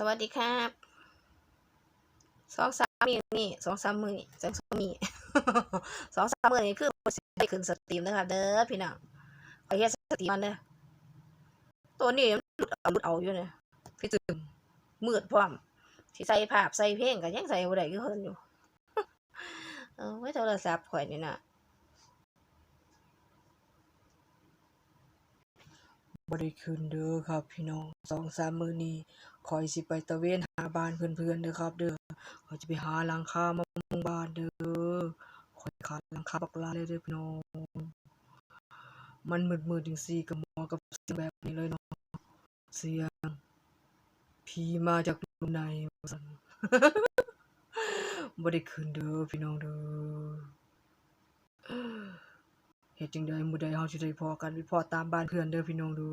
สวัสดีครับสองสามมือนี่สองสามมือนี่สองสามมือสองสามมือนี่คือสิได้ขึ้นสตรีมนะครับเด้อพี่น้องขอเฮ็ดสตรีมมันเด้อตัวนี้หลุดเอาหลุดเอาอยู่เนี่ยพี่ตึงมืดพร้อมสิใส่ภาพใส่เพลงก็ยังใส่บ่ได้คือเพิ่นอยู่เออไว้โทรศัพท์ข่อยนี่น่ะ บ่ได้คืนเด้อครับ พี่น้องสองสามมื้อนี้คอยสิไปตะเวนหาบ้านเพื่อนๆเด้อครับ เด้อขอยจะไปหาหลังคามามุงบ้านเด้อคอยขาดหลังคาบักลาเลยเด้อพี่น้องมันมืดๆจังซี่ก็เหมาะกับเสียงแบบนี้เลยเนาะเสียงผีมาจากหลุมในว่าซั่นบ่ได้คืนเด้อพี่น้องเด้อ เหตุจึงใดมื้อใดเฮาสิได้พอกันวิพอตามบ้านเพื่อนเด้อพี่น้องดู